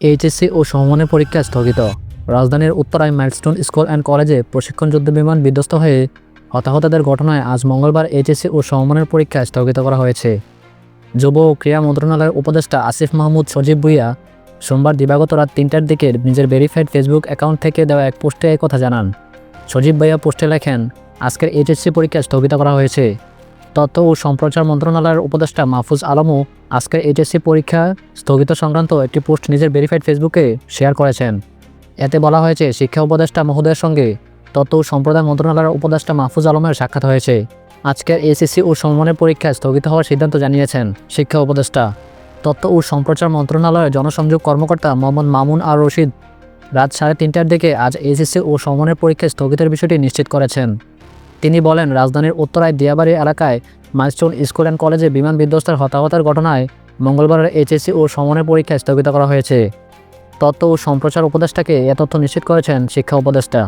HSC ও সমমানের পরীক্ষা স্থগিত। রাজধানীর উত্তরায় মাইলস্টোন স্কুল অ্যান্ড কলেজে প্রশিক্ষণ যুদ্ধ বিমান বিধ্বস্ত হয়ে হতাহতদের ঘটনায় আজ মঙ্গলবার এইচএসসি ও সমমানের পরীক্ষা স্থগিত করা হয়েছে। যুব ও ক্রীড়া মন্ত্রণালয়ের উপদেষ্টা আসিফ মাহমুদ সজীব ভুইয়া সোমবার দিবাগত রাত তিনটার দিকে নিজের ভেরিফাইড ফেসবুক অ্যাকাউন্ট থেকে দেওয়া এক পোস্টে কথা জানান। সজীব ভাইয়া পোস্টে লেখেন, আজকের এইচএসসি পরীক্ষা স্থগিত করা হয়েছে। তথ্য ও সম্প্রচার মন্ত্রণালয়ের উপদেষ্টা মাহফুজ আলমও আজকের এইচএসসি পরীক্ষা স্থগিত সংক্রান্ত একটি পোস্ট নিজের ভেরিফাইড ফেসবুকে শেয়ার করেছেন। এতে বলা হয়েছে, শিক্ষা উপদেষ্টা মহোদয়ের সঙ্গে তথ্য ও সম্প্রদায় মন্ত্রণালয়ের উপদেষ্টা মাহফুজ আলমের সাক্ষাৎ হয়েছে। আজকের এসএসসি ও সম্মানের পরীক্ষা স্থগিত হওয়ার সিদ্ধান্ত জানিয়েছেন শিক্ষা উপদেষ্টা। তথ্য ও সম্প্রচার মন্ত্রণালয়ের জনসংযোগ কর্মকর্তা মোহাম্মদ মামুন আর রশিদ রাত সাড়ে তিনটার দিকে আজ এসএসসি ও সমমানের পরীক্ষা স্থগিতের বিষয়টি নিশ্চিত করেছেন। তিনি বলেন, রাজধানীর উত্তরায় দিয়াবাড়ি এলাকায় মাইস্টোন স্কুল অ্যান্ড কলেজে বিমান বিধ্বস্তের হতাহতার ঘটনায় মঙ্গলবারের এইচএসসি ও সমনের পরীক্ষা স্থগিত করা হয়েছে। তথ্য ও সম্প্রচার উপদেষ্টাকে এ তথ্য নিশ্চিত করেছেন শিক্ষা উপদেষ্টা।